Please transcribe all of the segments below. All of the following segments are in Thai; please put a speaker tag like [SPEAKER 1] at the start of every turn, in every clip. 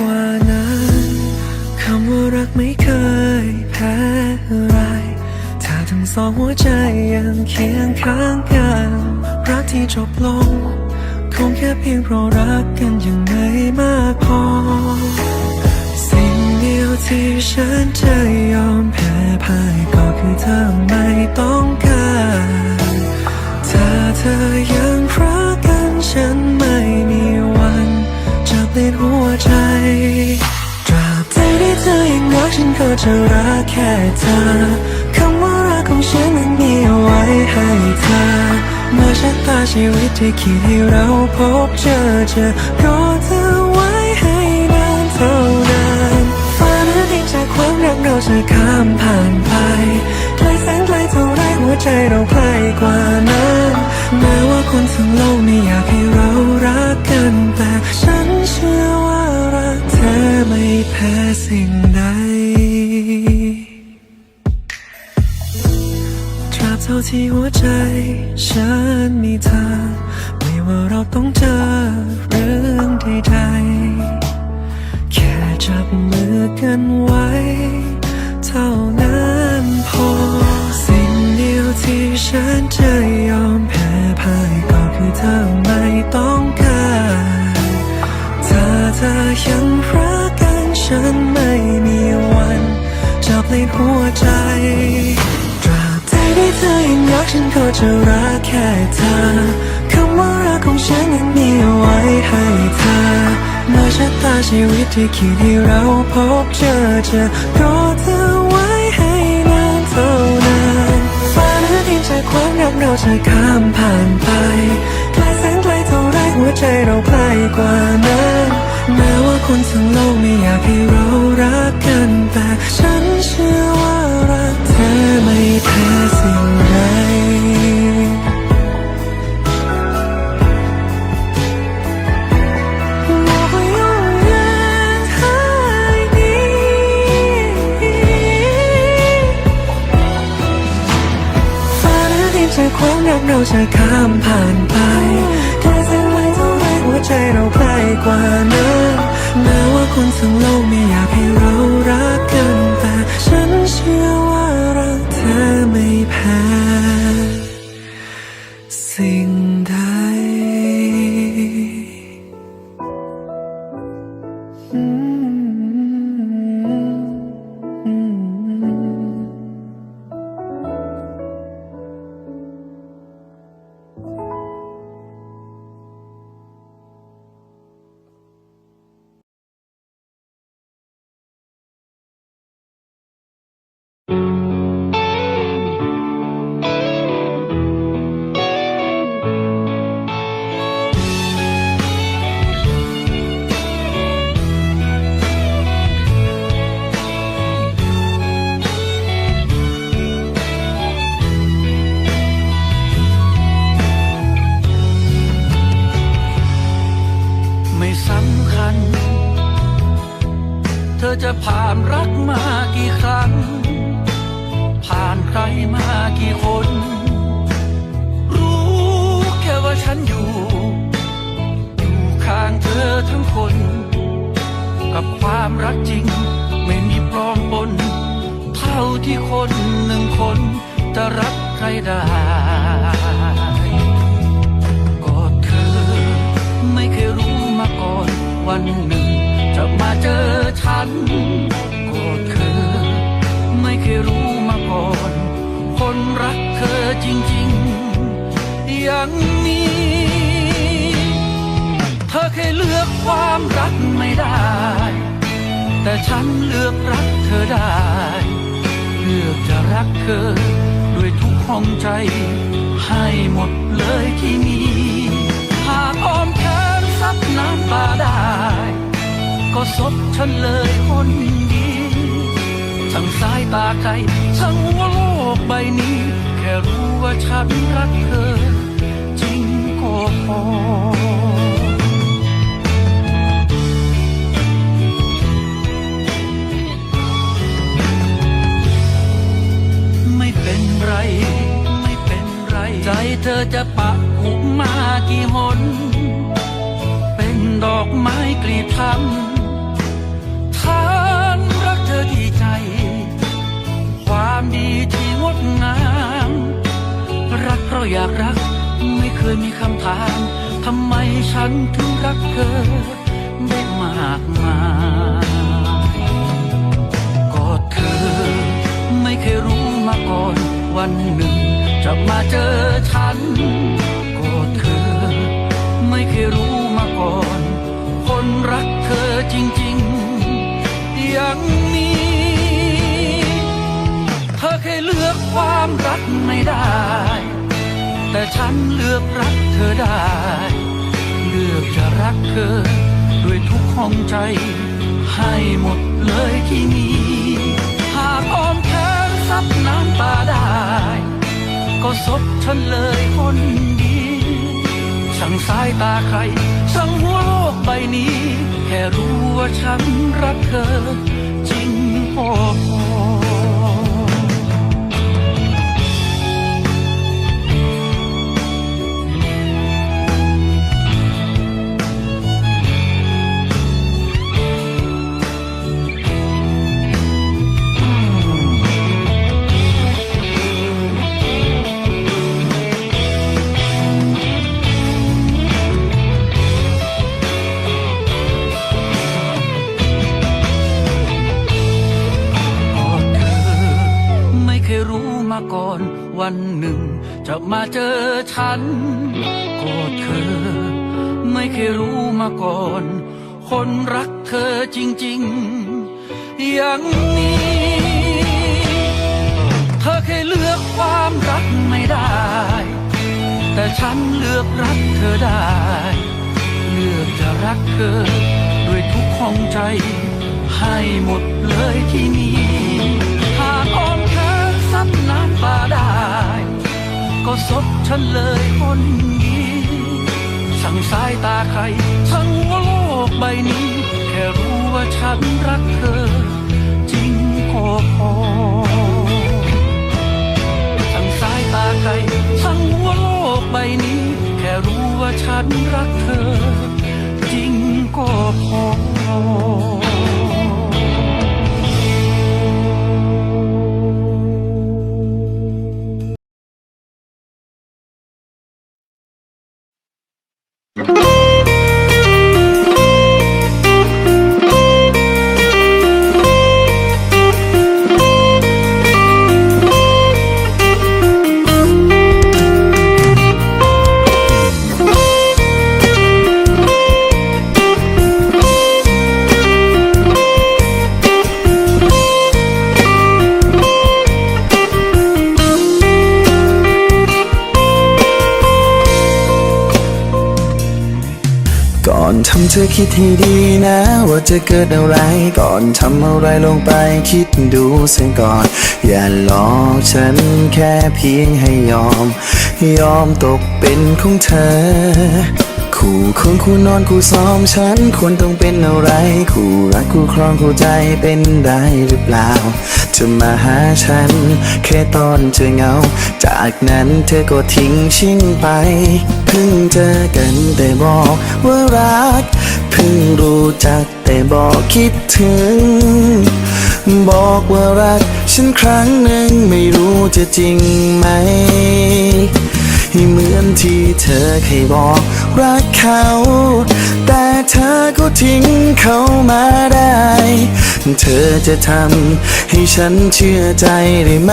[SPEAKER 1] กว่านั้นคำว่ารักไม่เคยแพ้อะไรถ้าทั้งสองหัวใจยังเคียงข้างกัน รักที่จบลง คงแค่เพียงเพราะรักกันยังไม่มากพอ สิ่งเดียวที่ฉันจะยอมแพ้พ่ายก็คือเธอไม่ต้องการ ถ้าเธอยังรักกันฉัน หัวใจ ตราบใดที่เธอยังรักฉันก็จะรักแค่เธอ คำว่ารักของฉันนั้นมีเอาไว้ให้เธอเมื่อชะตาชีวิตที่คิดให้เราพบเจอจะรอเธอไว้ให้นานเท่านานฟ้าหรือดินจากความรักเราจะข้ามผ่านไปไกลแสนไกลเท่าไรหัวใจเราใกล้กว่านั้นแม้ว่าคนทั้งโลกไม่อยากให้เรารักกันแต่ ชื่อว่ารักเธอไม่แพ้สิ่งใดตราบเท่าที่หัวใจ ฉันมีเธอ ไม่ว่าเราต้องเจอเรื่องใดๆ แค่จับมือกันไว้ เท่านั้นพอ สิ่งเดียวที่ฉันจะยอมแพ้พ่ายก็คือเธอไม่ต้องการ ธอยังรักกันฉันไม่มีวันจะเปลี่ยนหัวใจตราบใดที่เธอยังรักฉันก็จะรักแค่เธอคำว่ารักของฉันนั้นมีไว้ให้เธอเมื่อชะตาชีวิตที่คิดให้เราพบเจอจะรอเธอไว้ให้นานเท่านานฟ้าหรือดินจากความรักเราจะข้ามผ่านไปไกลแสนไกลเท่าไรหัวใจเราใกล้กว่านั้น แม้ว่าคนทั้งโลกไม่อยากให้เรารักกัน แต่ฉันเชื่อว่ารักเธอไม่แพ้สิ่งใดจากความรักเราใจะ
[SPEAKER 2] ขา รักจริง ไม่มีปลอมปน เท่าที่คนหนึ่งคน จะรักใครได้ก็เธอ ไม่เคยรู้มาก่อน วันหนึ่ง จะมาเจอฉันก็เธอ ไม่เคยรู้มาก่อน คนรักเธอจริง ๆ ยังมีเธอเคยเลือกความรักไม่ได้ แต่ฉันเลือกรักเธอได้ เลือกจะรักเธอ ด้วยทุกห้องใจ ให้หมดเลยที่มี หากอ้อมแขนซับน้ำตาได้ ก็ซบฉันเลยคนดีทั้งสายตาใครทั้งว่าโลกใบนี้ แค่รู้ว่าฉันรักเธอ จริงก็พอ ไร ไม่เป็นไร ใจเธอจะปะหุบมากี่หน เป็นดอกไม้กลีบทำทานรักเธอที่ใจ ความดีที่งดงาม รักเพราะอยากรัก ไม่เคยมีคำถามทำไมฉันถึงรักเธอ ได้มากมาย วันหนึ่ง จะมาเจอฉัน ก็เธอ ไม่เคยรู้มาก่อน คนรักเธอจริงๆ ยังมีเธอเคยเลือกความรักไม่ได้ แต่ฉันเลือกรักเธอได้ เลือกจะรักเธอ ด้วยทุกห้องใจ ให้หมดเลยที่นี้ รับน้ำตาได้ ก็ซบฉันเลยคนดีสั่งสายตาใครสั่งหัวโลกใบนี้ แค่รู้ว่าฉันรักเธอจริงพอ มาก่อน วันหนึ่ง จะมาเจอฉันก็เธอ ไม่เคยรู้มาก่อน คนรักเธอจริง ๆ อย่างนี้ เธอเคยเลือกความรักไม่ได้ แต่ฉันเลือกรักเธอได้ เลือกจะรักเธอ ด้วยทุกห้องใจ ให้หมดเลยที่นี่ นซับน้ำตาได้ ก็ซบฉันเลยคนดีสั่งสายตาใครสั่งโลกใบนี้ แค่รู้ว่าฉันรักเธอ จริงก็พอทั้งสายตาใครทั้งหัวโลกใบนี้ แค่รู้ว่าฉันรักเธอ จริงก็พอ
[SPEAKER 3] ทำเธอคิดให้ดีนะ ว่าจะเกิดอะไรก่อนทำอะไรลงไปคิดดูเสียก่อน อย่าหลอกฉันแค่เพียงให้ยอม ยอมตกเป็นของเธอ คู่คนคู่นอนคู่ซ้อมฉันควรต้องเป็นอะไร คู่รักคู่ครองคู่ใจเป็นได้หรือเปล่าจะมาหาฉัน แค่ตอนเจอเหงา จากนั้นเธอก็ทิ้งชิ่งไป พิ่งเจอกันแต่บอกว่ารัก เพิ่งรู้จักแต่บอกคิดถึง บอกว่ารัก ฉันครั้งหนึ่งไม่รู้จะจริงไหมเหมือนที่เธอเคยบอกรักเขา แต่เธอก็ทิ้งเขามาได้ เธอจะทำให้ฉันเชื่อใจได้ไหม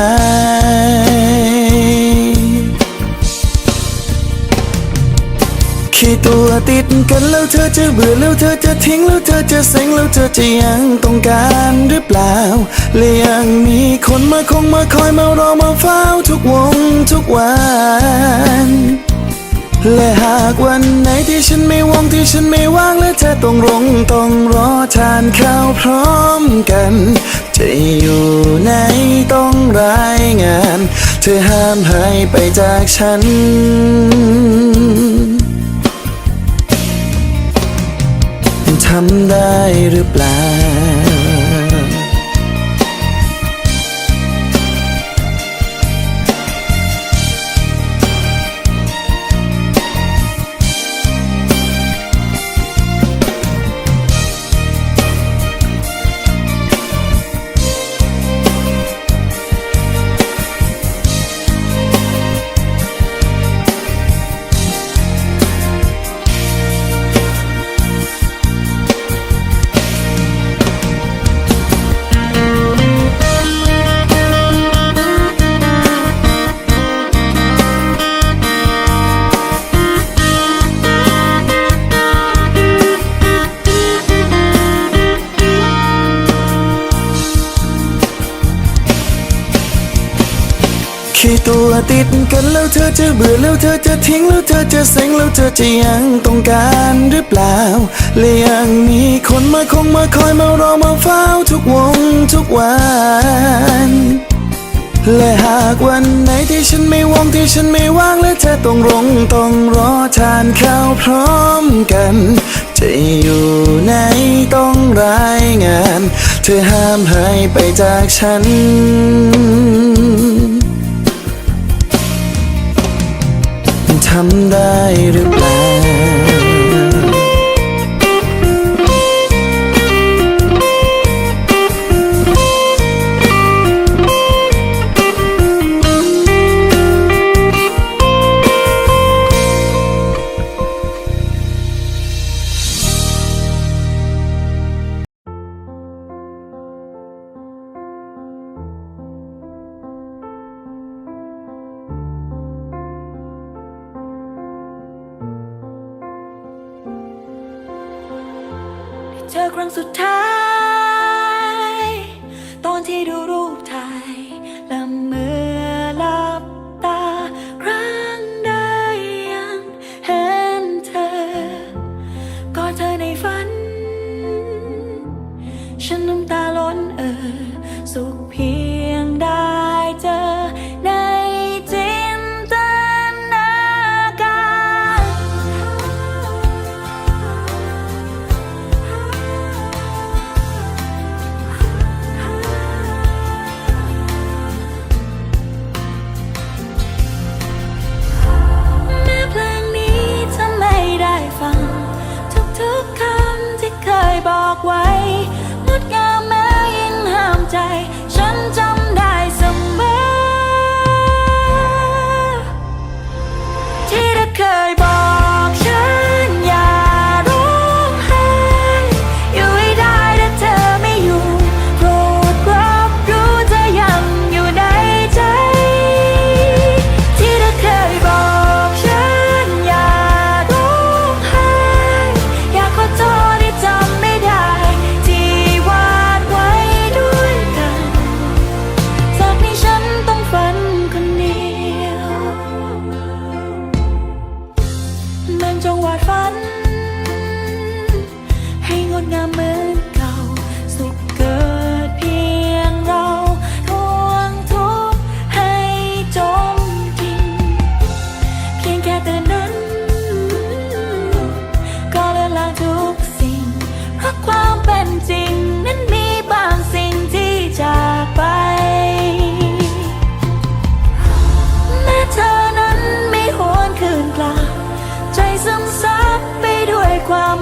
[SPEAKER 3] ขี้ตัวติดกันแล้วเธอจะเบื่อแล้วเธอจะทิ้งแล้วเธอจะเซ็งแล้วเธอจะยังต้องการหรือเปล่า และยังมีคนมาคงมาคอยมารอมาเฝ้าทุกวงทุกวัน และหากวันไหนที่ฉันไม่ว่างที่ฉันไม่ว่างและเธอต้องรงต้องรอทานข้าวพร้อมกัน จะอยู่ไหนต้องรายงาน เธอห้ามหายไปจากฉัน ทำได้หรือเปล่า ติดกันแล้วเธอจะเบื่อแล้วเธอจะทิ้งแล้วเธอจะเซ็งแล้วเธอจะยังต้องการหรือเปล่าและยังมีคนมาคงมาคอยมารอมาเฝ้าทุกวงทุกวันและหากวันไหนที่ฉันไม่ว่างที่ฉันไม่ว่างและเธอต้องรงต้องรอทานข้าวพร้อมกัน จะอยู่ไหนต้องรายงาน เธอห้ามหายไปจากฉัน ทำได้หรือเปล่า
[SPEAKER 4] เจอครั้งสุดท้าย ดงามเหมือนเก่า สุขเกิดเพียงเราทวงทุกให้จริงเพียงแค่เตือนนั้น ก็เลือนลางทุกสิ่ง เพราะความเป็นจริง นั้นมีบางสิ่งที่จากไปแม้เธอนั้นไม่หนคืนกลับใจซึมซับไปด้วยความ